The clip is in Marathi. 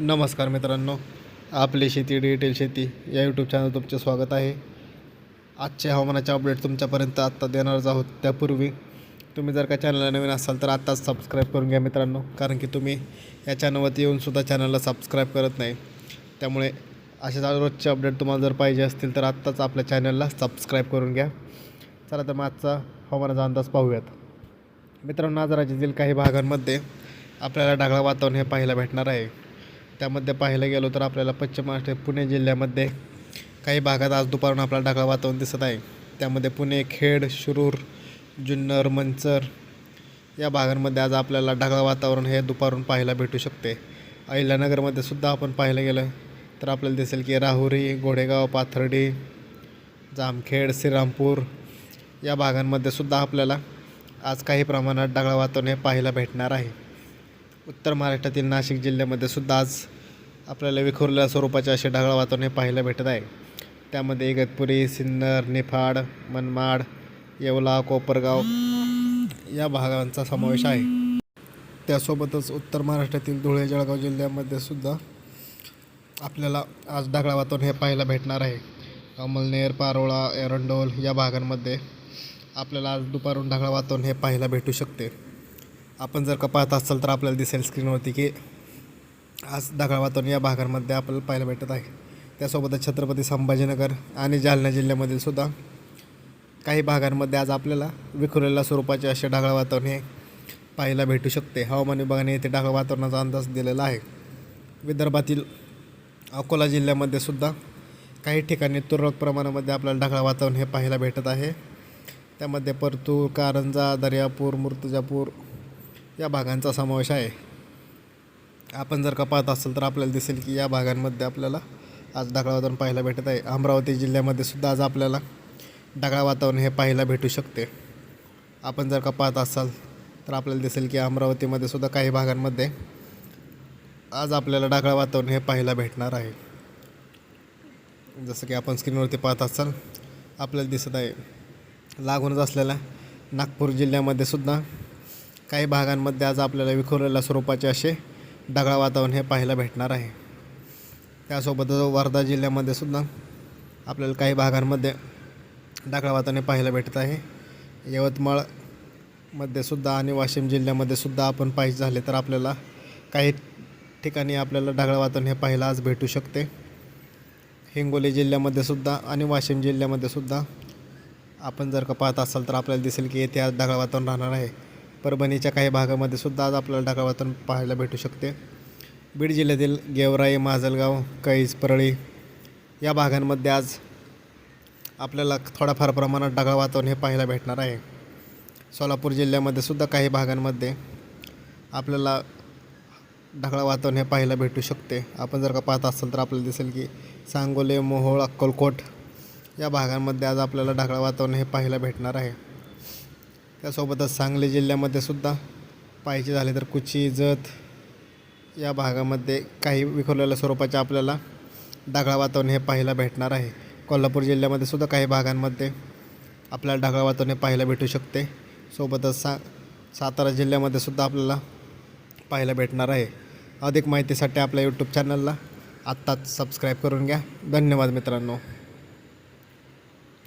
नमस्कार मित्रांनो आपली शेती डिटेल शेती या यूट्यूब चॅनल तुमचे स्वागत आहे. आजच्या हवामानाचे अपडेट तुमच्यापर्यंत आत्ता देणारच आहोत. त्यापूर्वी तुम्ही जर का चॅनलला नवीन असाल तर आत्ताच सबस्क्राईब करून घ्या मित्रांनो कारण की तुम्ही या चॅनलवरती येऊनसुद्धा चॅनलला सबस्क्राईब करत नाही. त्यामुळे असे रोजचे अपडेट तुम्हाला जर पाहिजे असतील तर आत्ताच आपल्या चॅनलला सबस्क्राईब करून घ्या. चला तर मग आजचा हवामानाचा अंदाज पाहूयात. मित्रांनो आज राज्यातील काही भागांमध्ये आपल्याला ढगाळ वातावरण हे पाहायला भेटणार आहे. त्यामध्ये पाहायला गेलो तर आपल्याला पश्चिम महाराष्ट्र पुणे जिल्ह्यामध्ये काही भागात आज दुपारून आपल्याला ढगाळ वातावरण दिसत आहे. त्यामध्ये पुणे खेड शिरूर जुन्नर मंचर या भागांमध्ये आज आपल्याला ढगाळ वातावरण हे दुपारून पाहायला भेटू शकते. अहिल्यानगरमध्ये सुद्धा आपण पाहायला गेलं तर आपल्याला दिसेल की राहुरी घोडेगाव पाथर्डी जामखेड श्रीरामपूर या भागांमध्ये सुद्धा आपल्याला आज काही प्रमाणात ढगाळ वातावरण हे पाहायला भेटणार आहे. उत्तर महाराष्ट्रातील नाशिक जिल्ह्यामध्ये सुद्धा आज आपल्याला विखुरलेल्या स्वरूपाचे असे ढगाळ वातावरण हे पाहायला भेटत आहे. त्यामध्ये इगतपुरी सिन्नर निफाड मनमाड येवला कोपरगाव या भागांचा समावेश आहे. त्यासोबतच उत्तर महाराष्ट्रातील धुळे जळगाव जिल्ह्यामध्ये सुद्धा आपल्याला आज ढगाळ वातावरण हे पाहायला भेटणार आहे. अमलनेर पारोळा एरंडोल या भागांमध्ये आपल्याला आज दुपारून ढगाळ वातावरण हे पाहायला भेटू शकते. आपण जर का पाहत असाल तर आपल्याला दिसेल स्क्रीनवरती की आज ढगाळ वातावरण या भागांमध्ये आपल्याला पाहायला भेटत आहे. त्यासोबतच छत्रपती संभाजीनगर आणि जालना जिल्ह्यामधील सुद्धा काही भागांमध्ये आज आपल्याला विखुरलेल्या स्वरूपाचे असे ढगाळ वातावरण हे पाहायला भेटू शकते. हवामान विभागाने येथे ढगाळ वातावरणाचा अंदाज दिलेला आहे. विदर्भातील अकोला जिल्ह्यामध्ये सुद्धा काही ठिकाणी तुरळक प्रमाणामध्ये आपल्याला ढगाळ वातावरण हे पाहायला भेटत आहे. त्यामध्ये परतूर कारंजा दर्यापूर मूर्तिजापूर या भागांचा समावेश आहे. आपण जर का पाहत असाल तर आपल्याला दिसेल की या भागांमध्ये आपल्याला आज ढगाळ वातावरण पाहायला भेटत आहे. अमरावती जिल्ह्यामध्ये सुद्धा आज आपल्याला ढगाळ वातावरण हे पाहायला भेटू शकते. आपण जर का पाहत असाल तर आपल्याला दिसेल की अमरावतीमध्ये सुद्धा काही भागांमध्ये आज आपल्याला ढगाळ वातावरण हे पाहायला भेटणार आहे. जसं की आपण स्क्रीनवरती पाहत असाल आपल्याला दिसत आहे लागूनच असलेल्या नागपूर जिल्ह्यामध्ये सुद्धा काही भागांमध्ये आज आपल्याला विखुरलेल्या स्वरूपाचे असे ढगाळ वातावरण हे पाहायला भेटणार आहे. त्यासोबतच वर्धा जिल्ह्यामध्ये सुद्धा आपल्याला काही भागांमध्ये ढगाळ वातावरण हे पाहायला भेटत आहे. यवतमाळमध्ये सुद्धा आणि वाशिम जिल्ह्यामध्ये सुद्धा आपण पाहिजे झाले तर आपल्याला काही ठिकाणी आपल्याला ढगाळ वातावरण हे पाहायला आज भेटू शकते. हिंगोली जिल्ह्यामध्ये सुद्धा आणि वाशिम जिल्ह्यामध्ये सुद्धा आपण जर का पाहत असाल तर आपल्याला दिसेल की येथे आज ढगाळ वातावरण राहणार आहे. परभणीच्या काही भागामध्ये सुद्धा आज आपल्याला ढगाळ वातावरण पाहायला भेटू शकते. बीड जिल्ह्यातील गेवराई माजलगाव कैज परळी या भागांमध्ये आज आपल्याला थोड्याफार प्रमाणात ढगाळ वातावरण हे पाहायला भेटणार आहे. सोलापूर जिल्ह्यामध्ये सुद्धा काही भागांमध्ये आपल्याला ढगाळ वातावरण हे पाहायला भेटू शकते. आपण जर का पाहत असाल तर आपल्याला दिसेल की सांगोले मोहोळ अक्कलकोट या भागांमध्ये आज आपल्याला ढगाळ वातावरण हे पाहायला भेटणार आहे. त्यासोबतच सांगली जिल्ह्यामध्ये सुद्धा पाहायचे झाले तर कुची जत या भागामध्ये काही विखुरलेल्या स्वरूपाचे आपल्याला ढगाळ वातावरण हे पाहायला भेटणार आहे. कोल्हापूर जिल्ह्यामध्ये सुद्धा काही भागांमध्ये आपल्याला ढगाळ वातावरण हे पाहायला भेटू शकते. सोबतच सा सातारा जिल्ह्यामध्ये सुद्धा आपल्याला पाहायला भेटणार आहे. अधिक माहितीसाठी आपल्या यूट्यूब चॅनलला आत्ताच सबस्क्राईब करून घ्या. धन्यवाद मित्रांनो.